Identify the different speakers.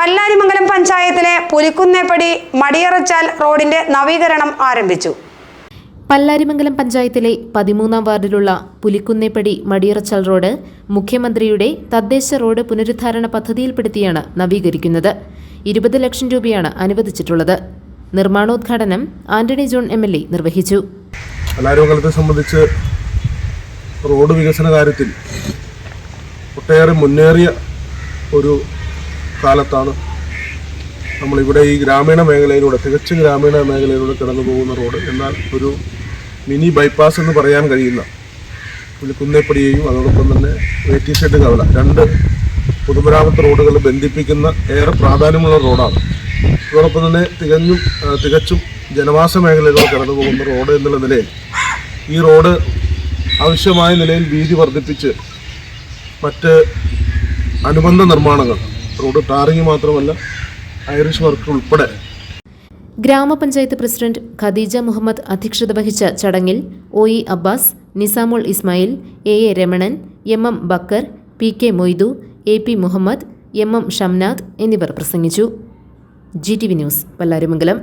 Speaker 1: പല്ലാരിമംഗലം പഞ്ചായത്തിലെ പുലിക്കുന്നേപ്പടി മടിയറച്ചാൽ റോഡിന്റെ നവീകരണം ആരംഭിച്ചു.
Speaker 2: പല്ലാരിമംഗലം പഞ്ചായത്തിലെ പതിമൂന്നാം വാർഡിലുള്ള പുലിക്കുന്നേപ്പടി മടിയറച്ചൽ റോഡ് മുഖ്യമന്ത്രിയുടെ തദ്ദേശ റോഡ് പുനരുദ്ധാരണ പദ്ധതിയിൽപ്പെടുത്തിയാണ് നവീകരിക്കുന്നത്. ഇരുപത് ലക്ഷം രൂപയാണ് അനുവദിച്ചിട്ടുള്ളത്. നിർമ്മാണോദ്ഘാടനം Antony John M L A നിർവഹിച്ചു.
Speaker 3: പല്ലാരിമംഗലത്തെ സംബന്ധിച്ച് റോഡ് വികസന കാര്യത്തിൽ ഒട്ടേറെ മുന്നേറിയ ഒരു കാലത്താണ് നമ്മളിവിടെ ഈ ഗ്രാമീണ മേഖലയിലൂടെ തികച്ചും ഗ്രാമീണ മേഖലയിലൂടെ കടന്നു പോകുന്ന റോഡ്. എന്നാൽ ഒരു മിനി ബൈപ്പാസ് എന്ന് പറയാൻ കഴിയുന്ന കുന്നേപ്പടിയെയും അതോടൊപ്പം തന്നെ ടി സെഡ് കവല. രണ്ട് പൊതുമരാമത്ത് റോഡുകൾ ബന്ധിപ്പിക്കുന്ന ഏറെ പ്രാധാന്യമുള്ള റോഡാണ്. അതോടൊപ്പം തന്നെ തികഞ്ഞും തികച്ചും ജനവാസ മേഖലയിലൂടെ കടന്നു പോകുന്ന റോഡ് എന്നുള്ള നിലയിൽ ഈ റോഡ് ആവശ്യമായ നിലയിൽ വീതി വർദ്ധിപ്പിച്ച് മറ്റ് അനുബന്ധ നിർമ്മാണങ്ങൾ റോഡ് ടാറിങ് മാത്രമല്ല ഐറിഷ് വർക്ക് ഉൾപ്പെടെ.
Speaker 2: ഗ്രാമപഞ്ചായത്ത് പ്രസിഡന്റ് ഖദീജ മുഹമ്മദ് അധ്യക്ഷത വഹിച്ച ചടങ്ങിൽ O E Abbas Nizamul Ismail A A Ramanan M M Bakkar P K Moidu A P Muhammad M M Shamnath എന്നിവർ പ്രസംഗിച്ചു. G T V news Pallarimangalam